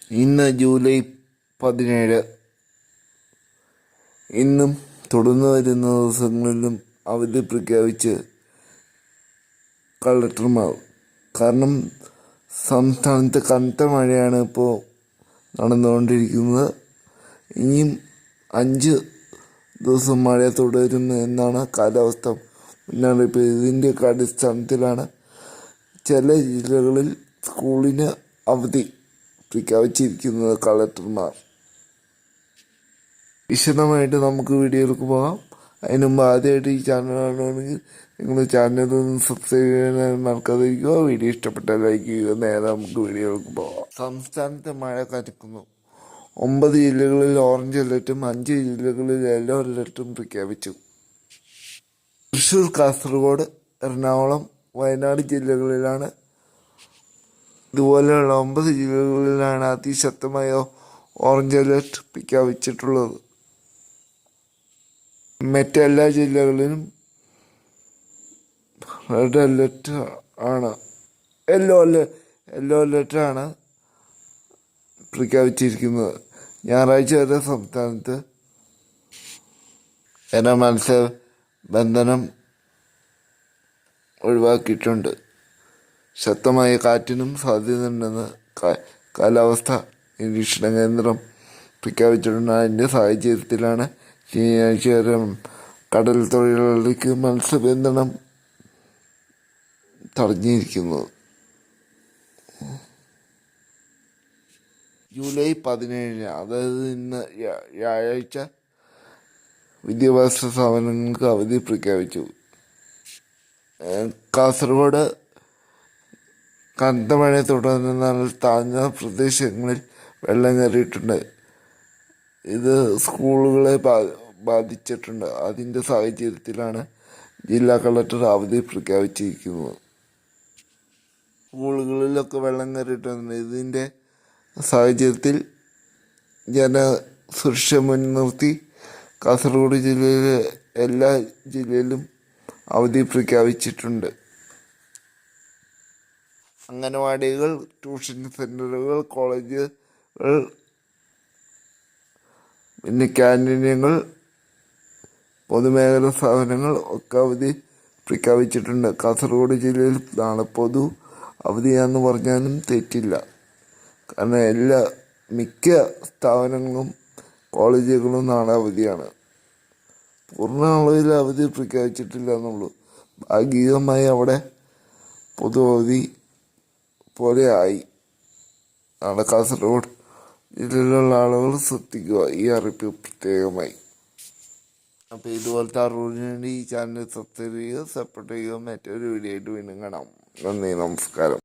ഇന്ന് ജൂലൈ പതിനേഴ്. ഇന്നും തുടർന്ന് വരുന്ന ദിവസങ്ങളിലും അവധി പ്രഖ്യാപിച്ച് കളക്ടർമാർ കാരണം സംസ്ഥാനത്ത് കനത്ത മഴയാണ് ഇപ്പോൾ നടന്നുകൊണ്ടിരിക്കുന്നത്. ഇനിയും അഞ്ച് ദിവസം മഴ തുടരുന്നു എന്നാണ് കാലാവസ്ഥ മുന്നറിയിപ്പ്. ഇതിന്റെയൊക്കെ അടിസ്ഥാനത്തിലാണ് ചില ജില്ലകളിൽ സ്കൂളിന് അവധി പ്രഖ്യാപിച്ചിരിക്കുന്നത് കളക്ടർമാർ വിശദമായിട്ട് നമുക്ക് വീഡിയോയിലേക്ക് പോകാം. അതിന് മുമ്പ് ആദ്യമായിട്ട് ഈ ചാനൽ കാണുകയാണെങ്കിൽ നിങ്ങൾ ചാനൽ ഒന്ന് സബ്സ്ക്രൈബ് ചെയ്യാൻ മറക്കാതിരിക്കുക. വീഡിയോ ഇഷ്ടപ്പെട്ടാൽ ലൈക്ക് ചെയ്യുക. നേരെ നമുക്ക് വീഡിയോയിലേക്ക് പോകാം. സംസ്ഥാനത്ത് മഴ കനക്കുന്നു. ഒമ്പത് ജില്ലകളിൽ ഓറഞ്ച് അലർട്ടും അഞ്ച് ജില്ലകളിൽ യെല്ലോ അലർട്ടും പ്രഖ്യാപിച്ചു. തൃശ്ശൂർ കാസർഗോഡ് എറണാകുളം വയനാട് ജില്ലകളിലാണ് ഇതുപോലെയുള്ള ഒമ്പത് ജില്ലകളിലാണ് അതിശക്തമായ ഓറഞ്ച് അലർട്ട് പ്രഖ്യാപിച്ചിട്ടുള്ളത്. മറ്റെല്ലാ ജില്ലകളിലും റെഡ് അലർട്ട് ആണ്. യെല്ലോ അല യെല്ലോ അലർട്ടാണ് പ്രഖ്യാപിച്ചിരിക്കുന്നത്. ഞായറാഴ്ച വരെ സംസ്ഥാനത്ത് എന്ന മത്സ്യബന്ധനം ഒഴിവാക്കിയിട്ടുണ്ട്. ശക്തമായ കാറ്റിനും സാധ്യതയുണ്ടെന്ന് കാലാവസ്ഥ നിരീക്ഷണ കേന്ദ്രം പ്രഖ്യാപിച്ചിട്ടുണ്ട്. അതിന്റെ സാഹചര്യത്തിലാണ് ശനിയാഴ്ച വരെ കടൽ തൊഴിലാളികൾക്ക് മത്സ്യബന്ധനം തടഞ്ഞിരിക്കുന്നത്. ജൂലൈ പതിനേഴിന് അതായത് ഇന്ന് വ്യാ- വ്യാഴാഴ്ച വിദ്യാഭ്യാസ സ്ഥാപനങ്ങൾക്ക് അവധി പ്രഖ്യാപിച്ചു. കാസർഗോഡ് കനത്ത മഴയെ തുടർന്നാൽ താഴ്ന്ന പ്രദേശങ്ങളിൽ വെള്ളം കയറിയിട്ടുണ്ട്. ഇത് സ്കൂളുകളെ ബാധിച്ചിട്ടുണ്ട്. അതിന്റെ സാഹചര്യത്തിലാണ് ജില്ലാ കളക്ടർ അവധി പ്രഖ്യാപിച്ചിരിക്കുന്നത്. സ്കൂളുകളിലൊക്കെ വെള്ളം കയറിയിട്ടുണ്ട്. ഇതിന്റെ സാഹചര്യത്തിൽ ജനസുരക്ഷ മുൻനിർത്തി കാസർഗോഡ് ജില്ലയിലെ എല്ലാ ജില്ലയിലും അവധി പ്രഖ്യാപിച്ചിട്ടുണ്ട്. അംഗനവാടികൾ ട്യൂഷൻ സെന്ററുകൾ കോളേജുകൾ പിന്നെ ക്യാന്റീനുകൾ പൊതുമേഖലാ സ്ഥാപനങ്ങൾ ഒക്കെ അവധി പ്രഖ്യാപിച്ചിട്ടുണ്ട്. കാസർഗോഡ് ജില്ലയിൽ നാളെ പൊതു അവധിയാന്ന് പറഞ്ഞാലും തെറ്റില്ല. കാരണം എല്ലാ മിക്ക സ്ഥാപനങ്ങളും കോളേജുകളും നാളെ അവധിയാണ്. പൂർണ അളവിൽ അവധി പ്രഖ്യാപിച്ചിട്ടില്ല എന്നുള്ളൂ. ഭാഗികമായി അവിടെ പൊതു അവധി പോലെ ആയി നാളെ കാസർഗോഡ് ജില്ലയിലുള്ള ആളുകൾ ശ്രദ്ധിക്കുക. ഈ അറിയിപ്പ് പ്രത്യേകമായി. അപ്പോൾ ഇതുപോലത്തെ അറിവിന് വേണ്ടി ഈ ചാനൽ സബ്സ്ക്രൈബ് ചെയ്യുക സപ്പോർട്ട് ചെയ്യുക. മറ്റൊരു വീഡിയോ ആയിട്ട് വീണ്ടും കാണാം. നന്ദി നമസ്കാരം.